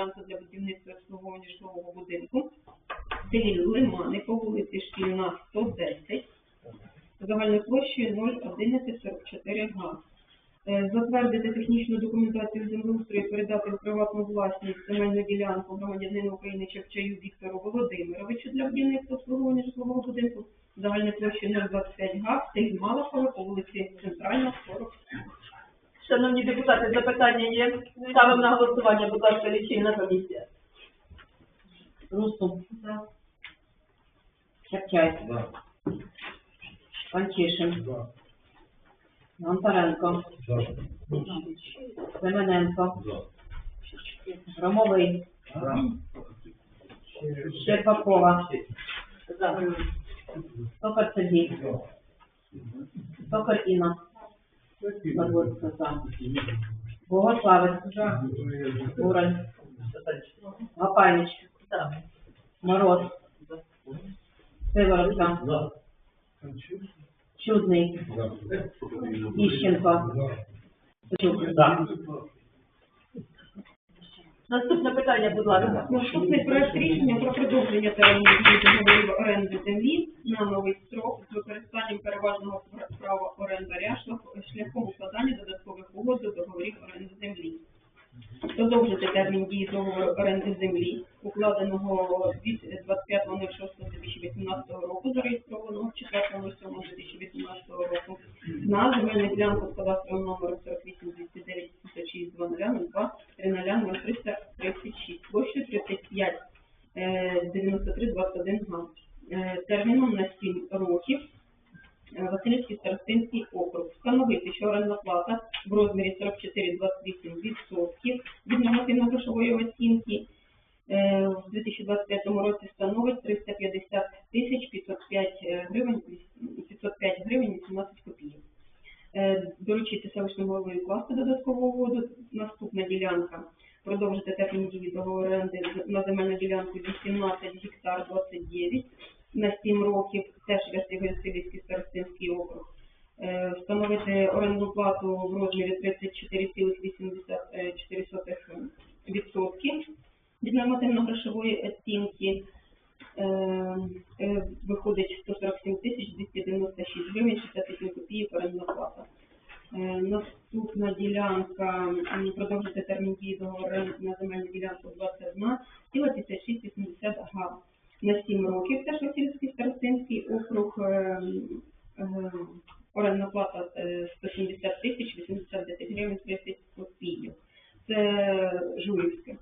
ділянка для будівництва обслуговування житлового будинку селі Лимани по вулиці Шкільна, 110, загальною площею 01144 га. Е, Затвердити технічну документацію землеустрою, передати в приватну власність земельну ділянку громадянину України Чепчаю Віктору Володимировичу для будівництва обслуговування житлового будинку загальною площею 025 га селі Малахове по вулиці Центральна, 40. Шановні депутати, запитання є? Ставимо на голосування, будь ласка, лічильна комісія. Русу. Чапчай. Панчишин. Гонтаренко. Семененко. Громовий. Щербакова. За. Токар Сергій. Токар Інна. Подводська за. Богославець. Ураль. Гапайнич. За. Мороз. Сиворотка. Чудний. Іщенко. Чук. Наступне питання, будь ласка. Наступний проект рішення про продовження терміну договорів оренди землі на новий строк з використанням переважного права орендаря шлях- шляхом укладання додаткових угод до договорів оренди землі. Продовжити термін дії договору оренди землі, укладеного від 25.06.2018 року, зареєстрованого 4.07.2018 року, на земельну ділянку з кадастровим номером 48 209 56 0002 336 площею 35 е, 93 21 га. Е, Терміном на 7 років Е, Васильівський старостинський округ. Встановити, що орендна плата в розмірі 44,28% від нормативно-грошової оцінки е, в 2025 році становить 350 тисяч 505 гривень 505 гривень 18 копійок. Е, Доручити селищному голові укласти додаткову угоду. Наступна ділянка. Продовжити термін дії договору оренди на земельну ділянку 18 гектар 29 на 7 років, теж Васильівський старостинський округ. Е, Встановити орендну плату в розмірі 34,84% від нормативно-грошової оцінки. Е, е, Виходить 147 тисяч 296 гривень 68 копійок орендна плата. Е, Наступна ділянка продовжити термін дії договору на земельну ділянку 21, ціла 5680 га на 7 років. Теж Васильівський старостинський округ. е, е, Орендна плата е, 170 тисяч 89 гривень 30 копійок. Це Журівське.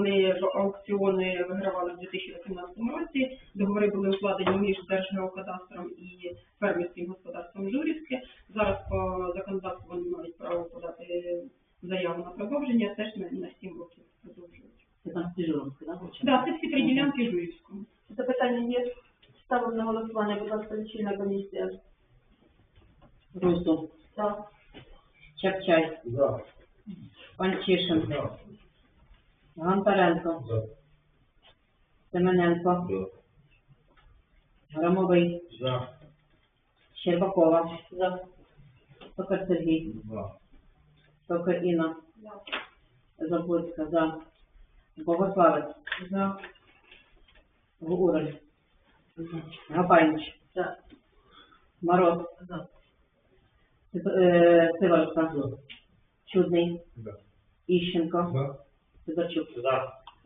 Вони в аукціони вигравали в 2018 році. Договори були укладені між Держгеокадастром і фермерським господарством Журівське. Зараз по законодавству вони мають право подати заяву на продовження, теж на, на 7 років продовжують. Це там Стежуровська, да? Так, це всі три ділянки Журівського. Запитання є? Ставимо на голосування, будь ласка, лічильна комісія. Русу. За. Чапчай. Панчишин. Гонтаренко. Семененко. Громовий. Щербакова. За. Токар Сергій. Токар Інна. Забудська. За. Богославець. За. Ураль. Гапайнич. За. Мороз. За. Е, Сиворотка. Чудний. Іщенко. Сидорчук.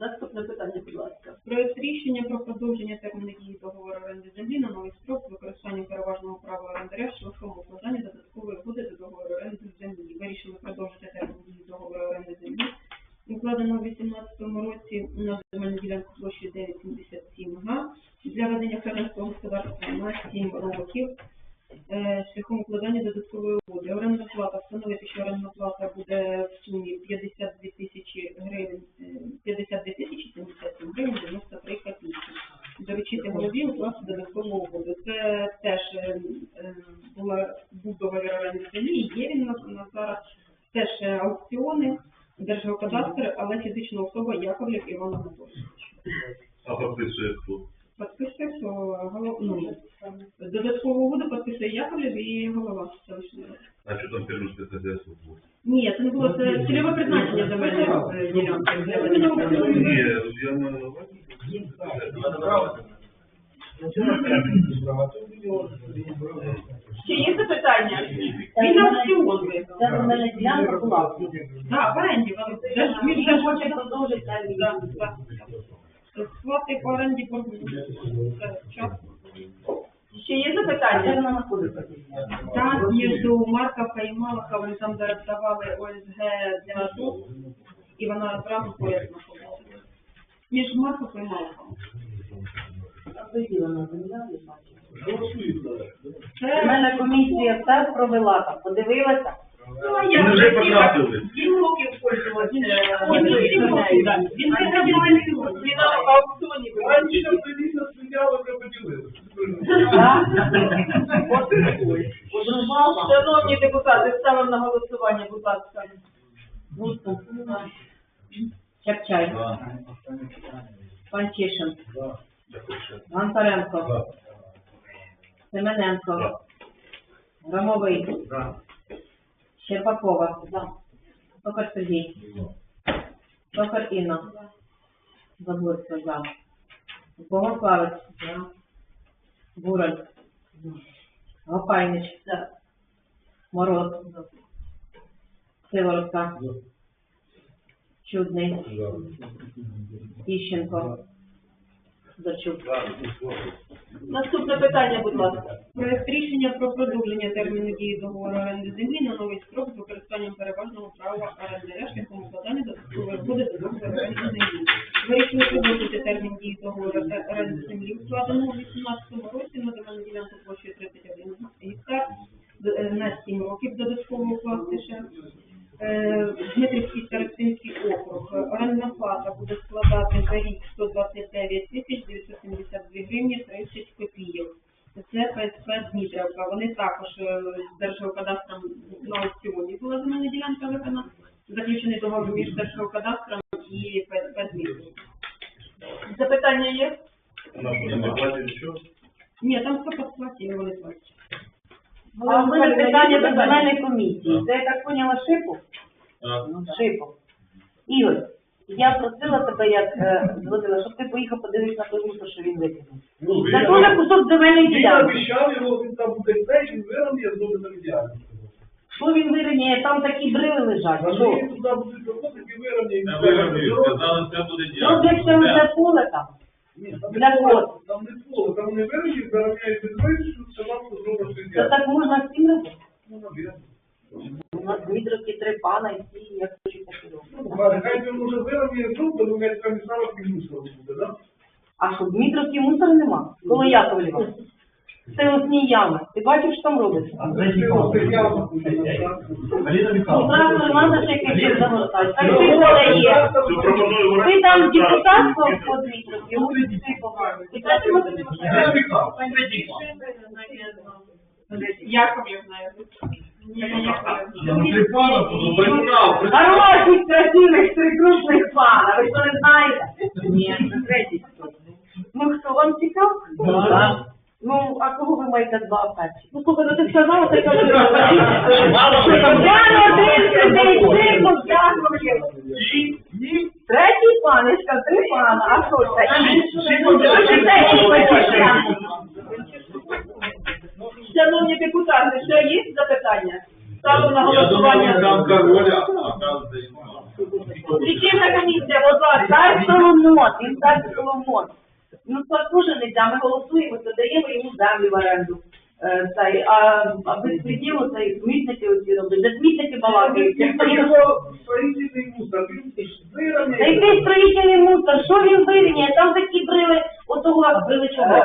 Наступне питання, будь ласка. Проект рішення про продовження терміну дії договору оренди землі на новий строк з використанням переважного права орендаря шляхом укладання додаткової угоди до договору оренди землі. Вирішили продовжити термін дії договору оренди землі, укладеного у 2018 році на земельну ділянку площі 977 га для ведення фермерського господарства на 7 років. Е, Шляхом укладання додаткової угоди. Орендна плата встановити, що орендна плата буде в сумі 52 тисячі гривень, е, 52 тисячі 77 гривень 93 копійки. Доручити голові укласти додаткову угоду. Це теж е, е, була був договір оренди землі, є він на, на зараз. Теж е, аукціони, Держгеокадастр, але фізична особа Яковлів Іван Анатолійович. там первушка це хазяйство було? Ні, це не було, це цільове призначення земельної е, ділянки. для ведення права. Ні, я маю на увазі. Ще є запитання? Він на аукціон виграв. Це земельна ділянка була. Так, в оренді, вони- це ж він вже хоче продовжити термін. Так, так. Сплати по оренді по Це час. Ще є Де запитання? вона знаходиться? Там між Марковка і Малаха, вони там зараз давали ОСГ для АТО, і вона одразу поряд знаходиться. Між Марковкою і Малахом. Це в мене. Комісія все провела там, подивилася. Ну, а Вони як вже потратили. Він років пользувався. Він Він сім років. Він виходив на. Він на аукціоні Раніше виграв. сміття вже поділили. Шановні депутати, ставимо на голосування, будь ласка. Чапчай. Панчишин. Гонтаренко. Семененко. Громовий. Щербакова. Токар Сергій. Токар Інна. Забурська за. Богославець. Бураль. Гопайнич. Мороз. Сиворотка. Чудний. Іщенко. Дочук. Наступне питання, будь ласка. Проект рішення про продовження терміну дії договору оренди землі на новий строк з використанням переважного права орендаря шляхом укладання додаткової угоди до договору оренди землі. Вирішили продовжити термін дії договору оренди землі, укладеного у 2018 році на земельну ділянку площею 31 гектар е, на 7 років додатково укласти ще. Е, Дмитрівський Старостинський округ. Орендна плата буде складати за рік 129 тисяч 972 гривні 30 копійок. Це ПСП Дмитрівка. Вони також е, з Держгеокадастром на аукціоні була земельна ділянка виконана. Заключений договір між Держгеокадастром і ПСП Дмитрівка. Запитання є? Вона що, не платить нічого? Ні, там все по сплаті, вони платять. А в мене питання до земельної комісії. Це я так поняла Шипов? А, Шипов. Ігор, я просила тебе, як е, зводила, щоб ти поїхав подивитися на той місто, що він викинув. Ну, Це теж кусок земельної Він ділянки. обіцяв його, він там буде те, він виром, я зроблю там ідеально. Що він вирівняє? Там такі брили лежать. А Що? він туди будуть заходити і вирівняє. Я виробив, сказали, це буде Що для діяльність. цього вже поле там? Ні, там Для не кого? поле, там не поле, там не вирівняють, вирівняють підвищу, це вам зробить Це ідеально. так можна всім робити? Ну, навірно. У нас Дмитровки три пана і всі, як хочуть такі роблять. Ну, Хай він може вирівняє зуб, то він там і саме підмусор буде, да? А що, Дмитровки мусора нема? Коло Яковлєва. Це осні ями. Ти бачиш, що там робиться? А це ж це явно? Ну, зараз треба ще якийсь загортати. Так ти коли є. Ви там депутат по Дмитровці, ось ти погано. І це ми будемо Це ж Ну, пана. Хороших, красивих, три крупних пана. Ви що не знаєте? Ні, це третій. Ну хто, вам цікаво? Да. Ну, а кого ви маєте два перші? Ну, слухай, ну ти сказала, ти кажеш, що я один сидить. Третій пан, я ж кажу, три пана, а що це? Ну, що це і почуття? Шановні депутати, ще є запитання? Ставимо на Я думаю, голосування. там король, а оказується, Лічильна комісія, будь ласка. Так Соломон, він так Соломон. Ну, не йде, ми голосуємо, то даємо йому землю в оренду. Е, цей, а, а безпреділу цей смітники оці роблять, де смітники балакають. Це Та вирівняє. який строїтельний мусор, що він вирівняє? Там такі брили, отого брили чого?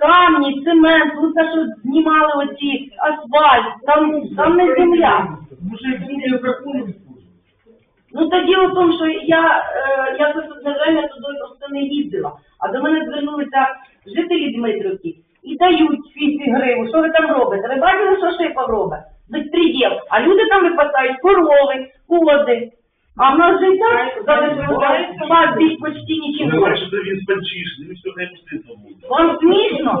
Камні, цемент, ну це що знімали оці, асфальт, там, там не земля. Може, він законом Ну, та діло в тому, що я, е, я тут одне время туди просто не їздила, а до мене звернулися жителі Дмитрівки і дають 200 гривень. Що ви там робите? Ви бачили, що Шипов робить? Безпреділ. А люди там випасають корови, кози. А в нас так залишилося більш почти Ну, нічого. бачите, він спальчишний, він сьогодні пуститься буде. Вам смішно?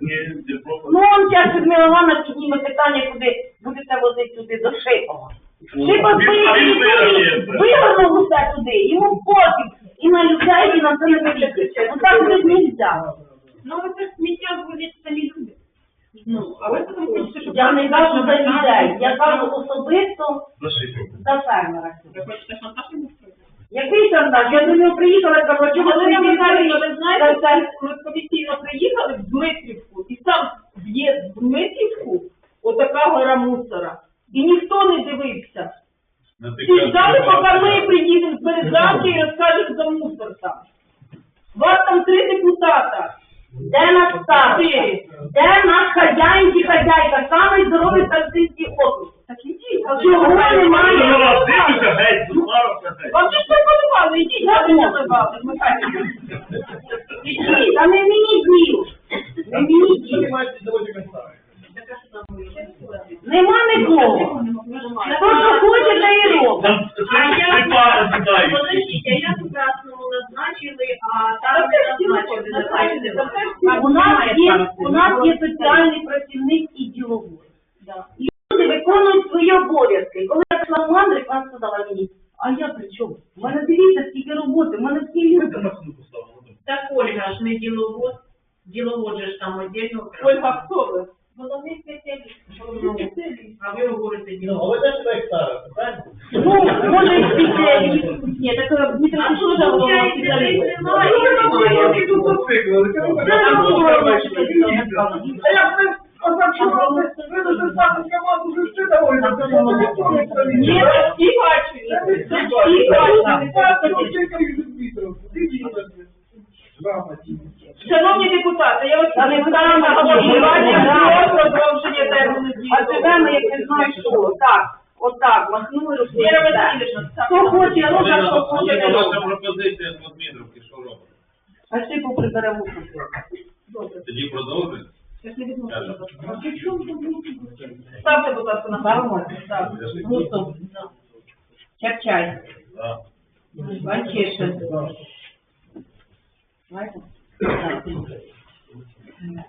Ні, я просто... Ну, он зараз Людмила Івановна підніме питання, куди будете возити туди до Шипова. Шипов це. вивернув усе туди, йому пофіг. І на людей, і на це не повіриться. Ну так вже нельзя. Ну, ви це сміття зводять самі люди. Ну, а ви потім хочете, щоб... Я не кажу за людей, я кажу особисто за фермера. Ви хочете шантаж йому там Який шантаж? Я до нього приїхала, я кажу, чому Але ви я не говорите? ви знаєте, ми комісійно приїхали в Дмитрівку, і там є в Дмитрівку отака гора мусора. І ніхто не дивився. Всі ждали, поки ми приїдемо з Березанки і розкажемо за мусор там. Вас там три депутата. Де наш староста? Чотири. Де наш хазяїн чи хазяйка? Самий здоровий таксистський офіс. Так ідіть. А чого немає? Ну, раз, дивіться, геть. Вам пропонували, ідіть, я не Михайлівна. Ідіть, а не мені діл. Не мені діл. Нема нікого. Хто що хоче, те і робить. Там а я тут красному назначили, а там не назначили. У нас є, у нас є соціальний працівник і діловод. І люди виконують свої обов'язки. Коли я пішла в мандрик, вона сказала мені, а я при чому? У мене дивіться, скільки роботи, в мене всі люди. Так Ольга ж не діловод, діловод же ж там отдельно. Ольга, хто ви? Головний спеціаліст. А ви говорите Ну, а діловод. вы даже человек староста, правильно? Ну, може, і спеціаліст. Ні, так е, Дмитро А що Кучура, ж, голова виходить, спеціаліст. це немає, немає. А я бы позавчера выложил сам команду уже все довольно. Ні, всі бачили. Це всі бачили. Шановні депутати, я вас Та Пропозиція з Дмитровки, що робить? А ще поприбере вухо. Тоді відносно. Ставте, будь ласка, на. Гусов. Чапчай. Так. Ванчишин.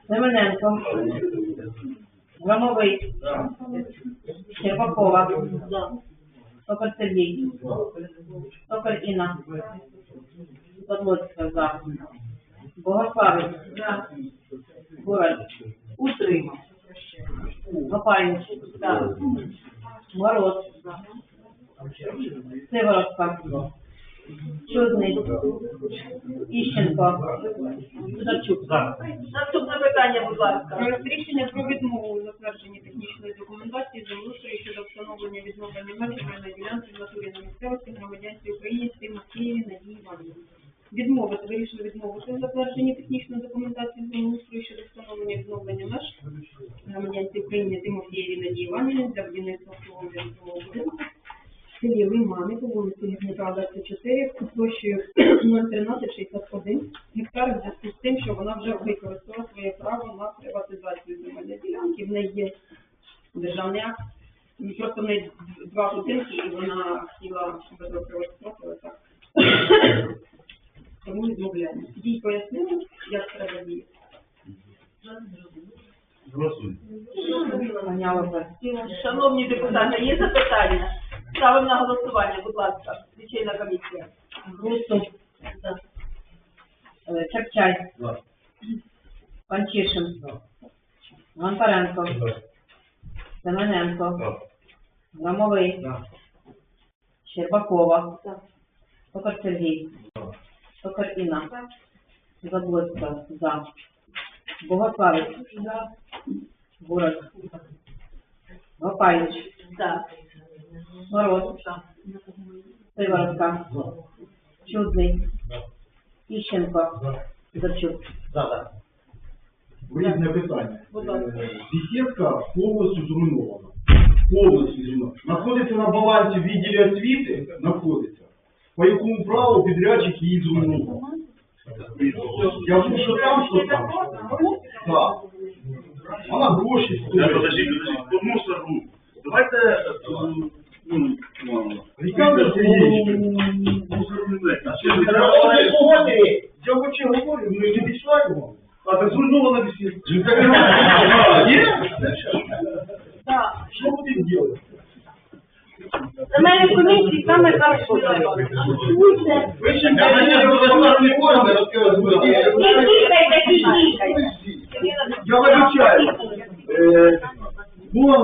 Семененко. Громовий. Щербакова. Токар Сергій. Токар Інна. Подлоцька за. Богославець. Город. Утримав. Гопайнич. За. Мороз. Сиворотка. Чудний. Іщенко. Сидорчук. Наступне питання, будь ласка. Проект рішення про відмову у затвердженні технічної документації землеустрою щодо встановлення відновлення меж земельної ділянки в натурі на місцевості громадянській Україні з тим Києві Надії Іванівні. Відмовити, вирішили відмовити у затвердженні технічної документації землеустрою щодо встановлення відновлення меж громадянській Україні Тимофієві Надії Іванівні для будівництва обслуговування житлового будинку селі Лимани по вулиці Літника 24 площею 01361 гектар в зв'язку з тим, що вона вже використала своє право на приватизацію земельної ділянки. В неї є державний акт. Просто в неї два будинки, і вона хотіла, щоб але так. Тому відмовляємо. Їй пояснили, як треба діяти. Шановні депутати, є запитання? Ставимо на голосування, будь ласка, лічильна комісія. Гусов. Е, Чапчай. За. Панчишин. Гонтаренко. Семененко. Так. Громовий. Щербакова. Токар Сергій. Токар Інна. Заблоцька. За. Богославець. Город. Гопайнич. Так. Мороз. Сиворотка. Чудний. Іщенко. Сидорчук. Різне питання. Ласка. Е, Бесідка повністю зруйнована. Повністю зруйнована. Знаходиться на балансі в відділі освіти, знаходиться. По якому праву підрядчик її зруйнував. Я думаю, що там, що там. Так. Вона гроші стоїть. подожди, подожди, по мусору. Давайте, е, ну, ну, Олександр Сергійович, мусорний А ще Я ж не погоди. Я вообще говорю, ну не обещаю вам. А так зруйнована беседа. А, есть? Так. Что будем делать? Земельні комісії саме так робили. Вы ще не государственный фонд, Не тікайте, тікайте. Я выручаю. Э, Была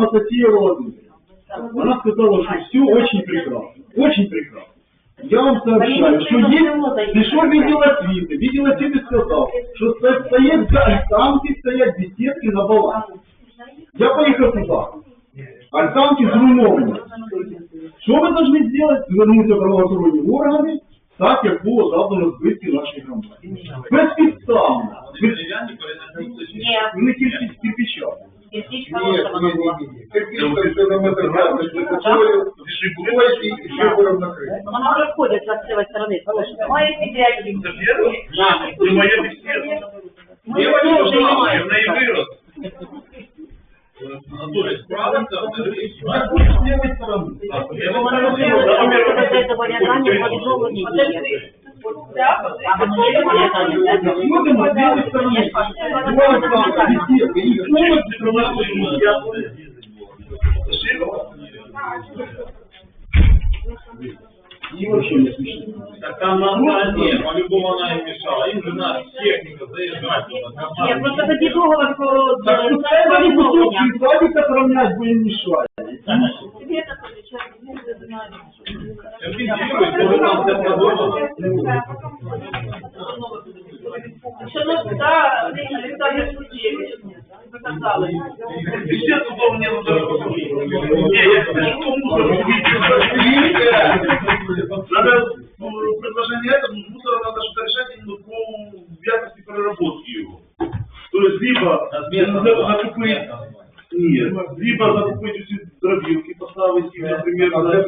сообщаю, что есть, ты что видела твиты? Видела твиты сказал, что сто- стоят, альтанки стоят беседки на балансе. Я поехал туда. Альтанки зруйновані. Що ви повинні зробити? Звернутися в правоохоронні органи, так як було завдано збитки нашій громаді. Безпідставно. Вони дерев'яні перенесуть. Ні, Не тільки з кирпича. кирпич хороша вона була. Вона вже входить з цієї сторони. Має підрядні. Це? Це моя бесіда. Ми Я вже бачу, що немає. в неї вирос. Анатолій, левой стороны. Вона розуміє, що це. А. Два альтанка, беседка, их снова закрывают. Я Широко? И вообще не смешно. Так там на ні, по-любому вона їм мішала. Їм же нас техніка заїжджати. Ні, просто тоді договор про Так пускай они відновлення. кусочки садика равнять будем мешать. Компенсирують, коли нам це подобається. Шановні, да, Олександр Сергійович, ви казали. Беседу дома мне надо распустить. Не, я скажу, что мусор увидеть. Надо ну, предложение это, ну, мусор надо что-то решать именно по якости переработки его. То есть либо за- закупить Нет, либо закупить эти дробилки, поставить их, например, на это, на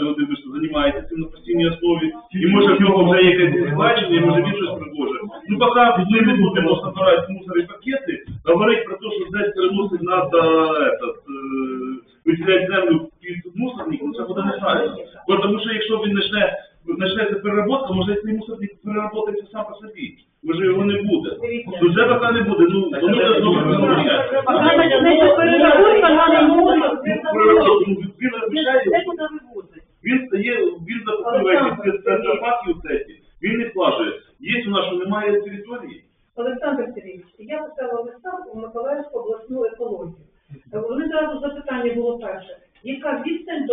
його дивився, займається цим на постійній основі, і може в нього вже якесь бачення, і може він щось предложить. Ну поки ми не будемо збирати мусорі пакети, говорить про те, що десь переносить е, виділяти землю під мусорник, ну це буде неправильно. Тому що якщо він почне почнеться переработка, може цей мусорник переработається сам по собі.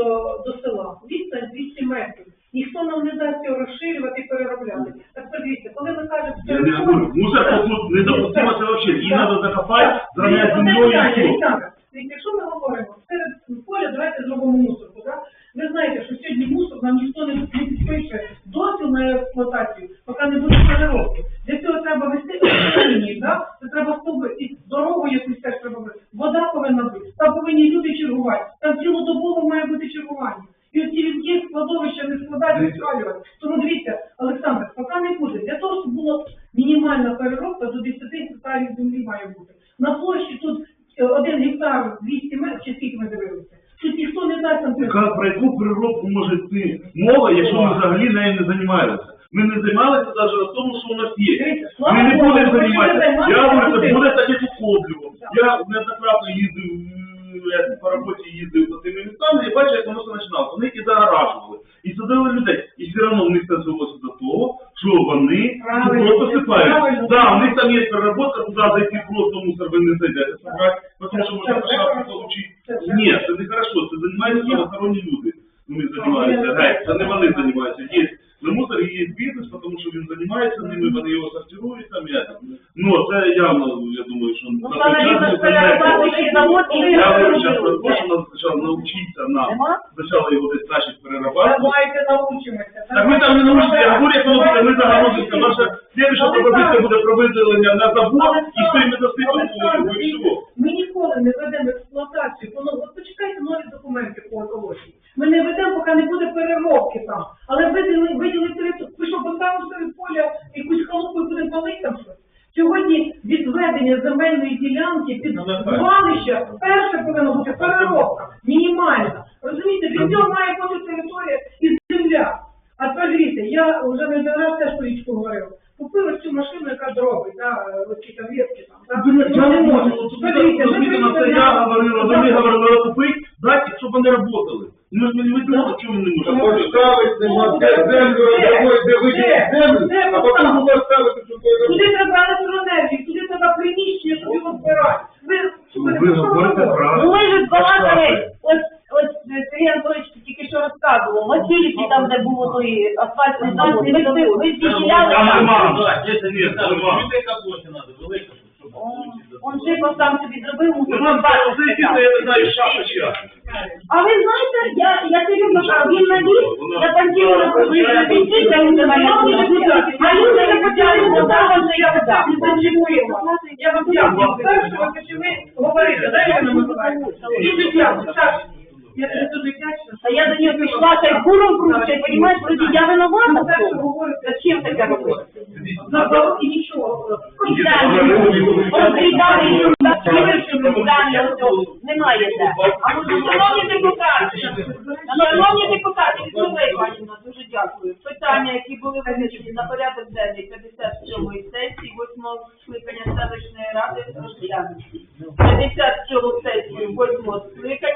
До, до села? Відстань 200 метрів. Ніхто нам не дасть його розширювати і переробляти. Так подивіться, коли ми кажемо, я не говорю, мусор тут недопустимо це взагалі, її треба закопати, зрівняти землю землею питання, і все. Олександр. Дивіться, Якщо ми говоримо серед поля, давайте зробимо мусорку. Так? Ви знаєте, що сьогодні мусор нам ніхто не не підпише дозвіл на експлуатацію, поки не буде переробки. Для цього треба вести лінії, так? Це треба стовби, і дорогу якусь теж треба вести. Вода повинна бути, там повинні люди чергувати, там цілодобово має бути чергування. І оці людські складовища не складають, не спалювати. Тому дивіться, Олександр, поки не буде. Для того, щоб була мінімальна переробка, до 10 гектарів землі має бути. На площі тут е, один гектар 200 метрів, чи скільки ми дивилися. Тут не Яка- Про яку переробку може йти мова, якщо ми взагалі нею не займаємося? Ми не займалися навіть на тому, що у нас є. Ми не будемо займатися. Я говорю, буде так, як Коблево. Я неоднократно їздив м, по роботі їздив за тими містами і бачив, як воно все починалося. Вони і загоражували, і садили людей. І все одно в них це звелося до того, що вони Правильно, просто сипають. правильно. Да, у них там є переработка, туди зайти просто мусор ви не зайдете собрати, тому що можна почати получити. Ні, це не хорошо, це займаються сторонні люди. Вони займаються. Геть, це не вони займаються. Є на мусорі є бізнес, тому що він займається ними, вони його сортирують там це. Ну, це явно, я думаю, що Ну, саме рівно перерабатуючий завод я говорю зараз про те, що нам спочатку навчитися нам. Спочатку його десь начать перерабатувати. Давайте. Так ми там не научимося, я говорю, як воно буде, ми загородимося. Наша слідуюча пропозиція буде про виділення на завод, і все, ми засипемо його. Ми ніколи не ведемо експлуатацію по новому документи по екології. Ми не ведемо, поки не буде переробки там. Але виділи, виділи територію, ви що, поставимо серед поля якусь халупу і будемо палити там щось? Сьогодні відведення земельної ділянки під Ну, звалище перше повинна бути переробка, мінімальна. Розумієте, від цього має бути територія і земля. А тепер я вже не один раз теж річку говорив. Купили цю машину, яка дробить, да, оці там ветки там. я не можу, це прийшли я на- говорила, вони говорили, купити, дати, щоб вони працювали. Ми ж не видно, чому ми не можемо. Поставить нема де землю розробити, де виділити землю, а потім буде ставити сюди. Туди треба електроенергію, туди треба приміщення, щоб його збирати. Ви, Ну, Ви говорите Ну правильно. ми ж балакали, ось, ось е, Сергій Анатолійович тільки що розказував, Васильівці там, де було той асфальтний завод, ми, ми, ми відділяли Там нема. Да, 10 Нет, лет, нема. велика надо, велика, щоб Он шипов там собі зробив, Ну, мусор. так, це я не знаю. А ви знаєте, я, я серйозно кажу, він навіз, я там тіло на кінці, я не мене А люди не почали задавати, що я вода. Я вам дякую. Перше, ви говорите, дай я Миколаївна? Дуже дякую. Саша, я дуже вдячна. А я до прийшла, та й куром круче, розумієш, вроді я виновата Зачем таке робити? наоборот, і нічого. Розглядали, розглядали, ось немає де. Шановні депутати, шановні депутати, Вікторія Іванівна, дуже дякую. Питання, які були винесені на порядок денний 57-ї сесії 8-го скликання селищної ради, розглянуті. 57-му сесію 8-го скликання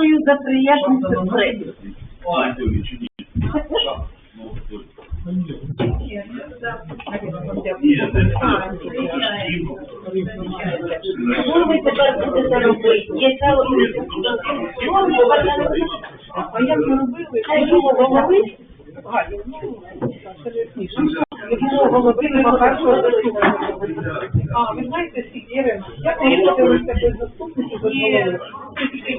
дякую за приємний сюрприз. Що ви тепер будете робити? Є робити? А як ми робили? Минулого голови, минулого голови нема першого